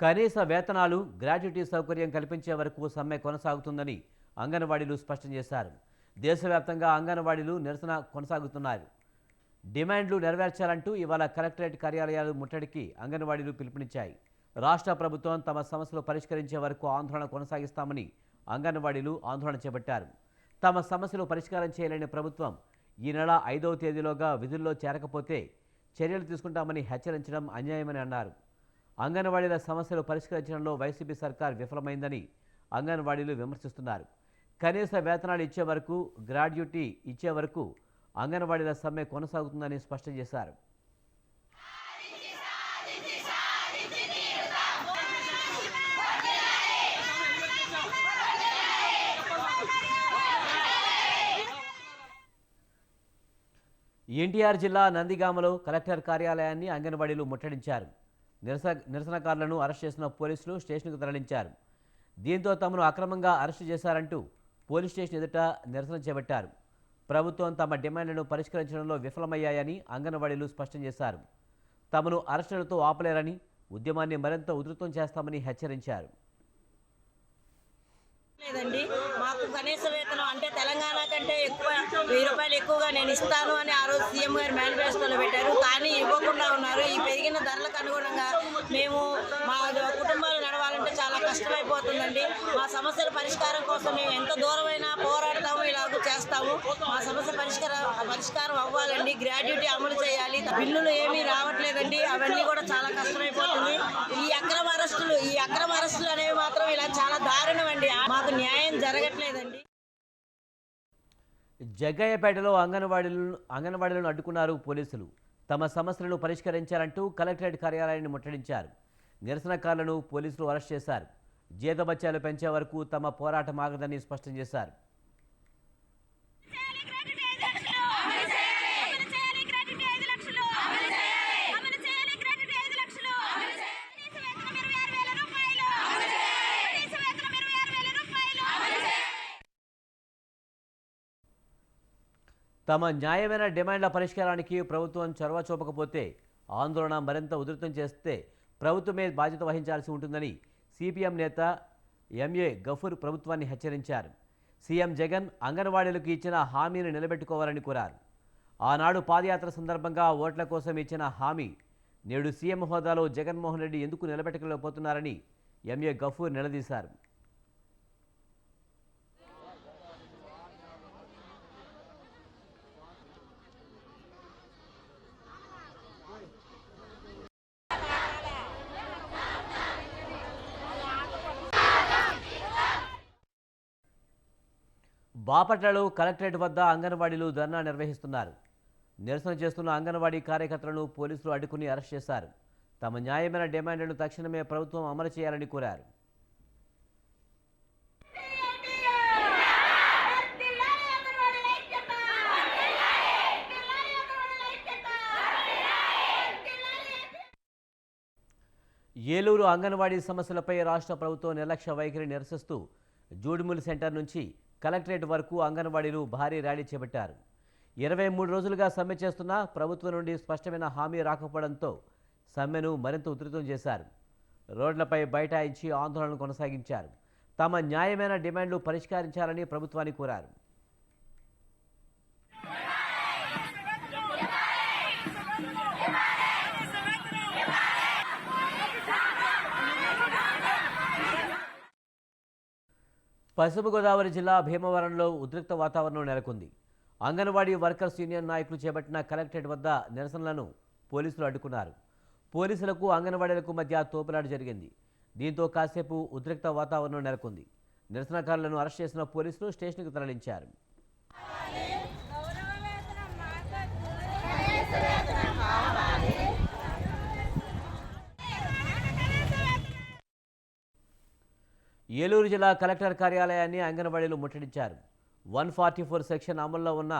కనీస వేతనాలు గ్రాట్యుటీ సౌకర్యం కల్పించే వరకు సమ్మె కొనసాగుతుందని అంగన్వాడీలు స్పష్టం చేశారు. దేశవ్యాప్తంగా అంగన్వాడీలు నిరసన కొనసాగుతున్నారు. డిమాండ్లు నెరవేర్చాలంటూ ఇవాళ కలెక్టరేట్ కార్యాలయాలు ముట్టడికి అంగన్వాడీలు పిలుపునిచ్చాయి. రాష్ట్ర ప్రభుత్వం తమ సమస్యలు పరిష్కరించే వరకు ఆందోళన కొనసాగిస్తామని అంగన్వాడీలు ఆందోళన చేపట్టారు. తమ సమస్యలు పరిష్కారం చేయలేని ప్రభుత్వం ఈ నెల ఐదవ తేదీలోగా విధుల్లో చేరకపోతే చర్యలు తీసుకుంటామని హెచ్చరించడం అన్యాయమని అన్నారు. అంగన్వాడీల సమస్యలు పరిష్కరించడంలో వైసీపీ సర్కార్ విఫలమైందని అంగన్వాడీలు విమర్శిస్తున్నారు. కనీస వేతనాలు ఇచ్చే వరకు గ్రాడ్యుటీ ఇచ్చే వరకు అంగన్వాడీల సమ్మె కొనసాగుతుందని స్పష్టం చేశారు. ఎన్టీఆర్ జిల్లా నందిగామలో కలెక్టర్ కార్యాలయాన్ని అంగన్వాడీలు ముట్టడించారు. నిరస నిరసనకారులను అరెస్ట్ చేసిన పోలీసులు స్టేషన్కు తరలించారు. దీంతో తమను అక్రమంగా అరెస్టు చేశారంటూ పోలీస్ స్టేషన్ ఎదుట నిరసన చేపట్టారు. ప్రభుత్వం తమ డిమాండ్లను పరిష్కరించడంలో విఫలమయ్యాయని అంగన్వాడీలు స్పష్టం చేశారు. తమను అరెస్టులతో ఆపలేరని ఉద్యమాన్ని మరింత ఉధృతం చేస్తామని హెచ్చరించారు. లేదండి. మాకు కనీస వేతనం అంటే తెలంగాణ కంటే ఎక్కువ వెయ్యి రూపాయలు ఎక్కువగా నేను ఇస్తాను అని ఆ రోజు సీఎం గారు మేనిఫెస్టోలో పెట్టారు. కానీ ఇవ్వకుండా ఉన్నారు. ఈ పెరిగిన ధరలకు అనుగుణంగా మేము మా కుటుంబాలు నడవాలంటే చాలా కష్టమైపోతుందండి. మా సమస్యల పరిష్కారం కోసం మేము ఎంత దూరమైనా పోరాడతాము ఇలాగ చేస్తాము. మా సమస్య పరిష్కారం పరిష్కారం అవ్వాలండి. గ్రాడ్యుటీ అమలు చేయాలి. బిల్లులు ఏమీ రావట్లేదండి. అవన్నీ కూడా చాలా కష్టమైపోతుంది. న్యాయం జగ్గయ్యపేటలో అంగన్వాడీలను అంగన్వాడీలను అడ్డుకున్నారు పోలీసులు. తమ సమస్యలను పరిష్కరించాలంటూ కలెక్టరేట్ కార్యాలయాన్ని ముట్టడించారు. నిరసనకారులను పోలీసులు అరెస్ట్ చేశారు. జీతబత్యాలు పెంచే వరకు తమ పోరాటం ఆగదని స్పష్టం చేశారు. తమ న్యాయమైన డిమాండ్ల పరిష్కారానికి ప్రభుత్వం చొరవ చూపకపోతే ఆందోళన మరింత ఉధృతం చేస్తే ప్రభుత్వమే బాధ్యత వహించాల్సి ఉంటుందని సిపిఎం నేత ఎంఏ గఫూర్ ప్రభుత్వాన్ని హెచ్చరించారు. సీఎం జగన్ అంగన్వాడీలకు ఇచ్చిన హామీని నిలబెట్టుకోవాలని కోరారు. ఆనాడు పాదయాత్ర సందర్భంగా ఓట్ల కోసం ఇచ్చిన హామీ నేడు సీఎం హోదాలో జగన్మోహన్ రెడ్డి ఎందుకు నిలబెట్టలేకపోతున్నారని ఎంఏ గఫూర్ నిలదీశారు. బాపట్లలో కలెక్టరేట్ వద్ద అంగన్వాడీలు ధర్నా నిర్వహిస్తున్నారు. నిరసన చేస్తున్న అంగన్వాడీ కార్యకర్తలను పోలీసులు అడ్డుకుని అరెస్ట్ చేశారు. తమ న్యాయమైన డిమాండ్లను తక్షణమే ప్రభుత్వం అమలు చేయాలని కోరారు. ఏలూరు అంగన్వాడీ సమస్యలపై రాష్ట్ర ప్రభుత్వం నిర్లక్ష్య వైఖరి నిరసిస్తూ జూడిముల్ సెంటర్ నుంచి కలెక్టరేట్ వరకు అంగన్వాడీలు భారీ ర్యాలీ చేపట్టారు. ఇరవై మూడు రోజులుగా సమ్మె చేస్తున్నా ప్రభుత్వం నుండి స్పష్టమైన హామీ రాకపోవడంతో సమ్మెను మరింత ఉధృతం చేశారు. రోడ్లపై బైఠాయించి ఆందోళనలు కొనసాగించారు. తమ న్యాయమైన డిమాండ్లు పరిష్కరించాలని ప్రభుత్వాన్ని కోరారు. పశ్చిమ గోదావరి జిల్లా భీమవరంలో ఉద్రిక్త వాతావరణం నెలకొంది. అంగన్వాడీ వర్కర్స్ యూనియన్ నాయకులు చేపట్టిన కలెక్టరేట్ వద్ద నిరసనలను పోలీసులు అడ్డుకున్నారు. పోలీసులకు అంగన్వాడీలకు మధ్య తోపులాట జరిగింది. దీంతో కాసేపు ఉద్రిక్త వాతావరణం నెలకొంది. నిరసనకారులను అరెస్ట్ చేసిన పోలీసులు స్టేషన్కు తరలించారు. ఏలూరు జిల్లా కలెక్టర్ కార్యాలయాన్ని అంగన్వాడీలు ముట్టడించారు. వన్ ఫార్టీ ఫోర్ సెక్షన్ అమల్లో ఉన్న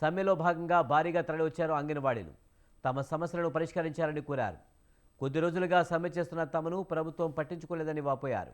సమ్మెలో భాగంగా భారీగా తరలివచ్చారు అంగన్వాడీలు. తమ సమస్యలను పరిష్కరించాలని కోరారు. కొద్ది రోజులుగా సమ్మె చేస్తున్న తమను ప్రభుత్వం పట్టించుకోలేదని వాపోయారు.